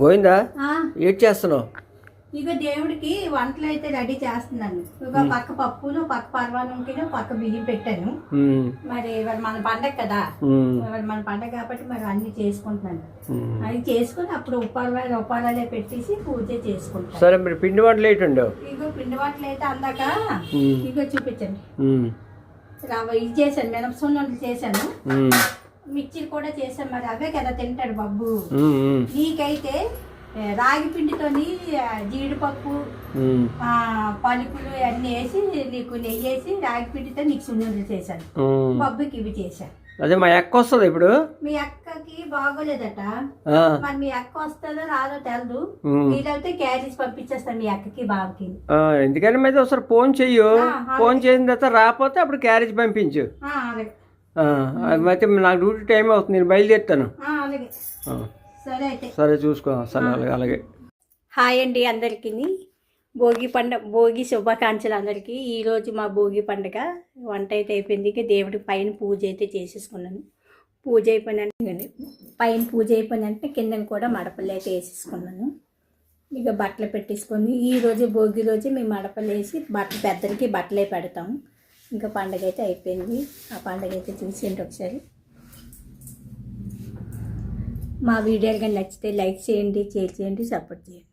గోవిందా? ఏం చేస్తున్నావు? ఇక దేవుడికి వంటలు అయితే రెడీ చేస్తున్నాను. ఇక పక్క పప్పులు పక్క పర్వాలంకి పక్క బియ్యం పెట్టాను. మరి ఇవాళ మన పండగ కదా. ఇవాళ మన పండగ కాబట్టి మరి అన్ని చేసుకుంటున్నాను. అది చేసుకుని అప్పుడు ఉపాల ఉపాలే పెట్టేసి పూజ చేసుకుంటాను. సరే మరి పిండి వంటలు ఏంటి ఉండవు? ఇగో పిండి వంటలు అయితే అందాక ఇగో చూపించండి. ఇది చేశాను మినపసున్నుండలు చేశాను. మిర్చి కూడా చేశాను మరి అవే కదా తింటాడు బాబు. నీకైతే రాగి పిండితోని జీడిపప్పు పలుకులు అన్నీ వేసి నీకు నెయ్యి వేసి రాగి పిండితో నీకు సున్నుండలు చేశాను. బొబ్బుకి ఇవి చేశాను. అదే మా ఎక్క వస్తుంది ఇప్పుడు? మీ అక్కకి బాగోలేదట. మరి మీ అక్క వస్తుందో రాదో తెలదు. వీలైతే క్యారేజ్ పంపించేస్తాను మీ అక్కకి బాబుకి. ఎందుకని మీద ఒకసారి ఫోన్ చెయ్యు. ఫోన్ చేసిన తర్వాత రాకపోతే అప్పుడు క్యారేజ్ పంపించు. అయితే నాకు డ్యూటీ టైం అవుతుంది నేను బయలుదేరుతాను. సరే అయితే. సరే చూసుకో సరే అలాగే అలాగే. హాయ్ అండి అందరికీ. భోగి పండుగ భోగి శుభాకాంక్షలు అందరికీ. ఈరోజు మా భోగి పండుగ. వంట అయితే అయిపోయింది. ఇక దేవుడి పైన పూజ అయితే చేసేసుకున్నాను. పూజ అయిపోయినంటే పైన పూజ అయిపోయినంటే కింద కూడా మడపలు అయితే వేసేసుకున్నాను. ఇక బట్టలు పెట్టేసుకొని ఈ రోజు భోగి రోజు మేము మడపలు వేసి బట్టలు పెద్దలకి బట్టలే పెడతాం. ఇంకా పండగ అయితే అయిపోయింది. ఆ పండగ అయితే చూసేయండి ఒకసారి. మా వీడియోలు కానీ నచ్చితే లైక్ చేయండి షేర్ చేయండి సపోర్ట్ చేయండి.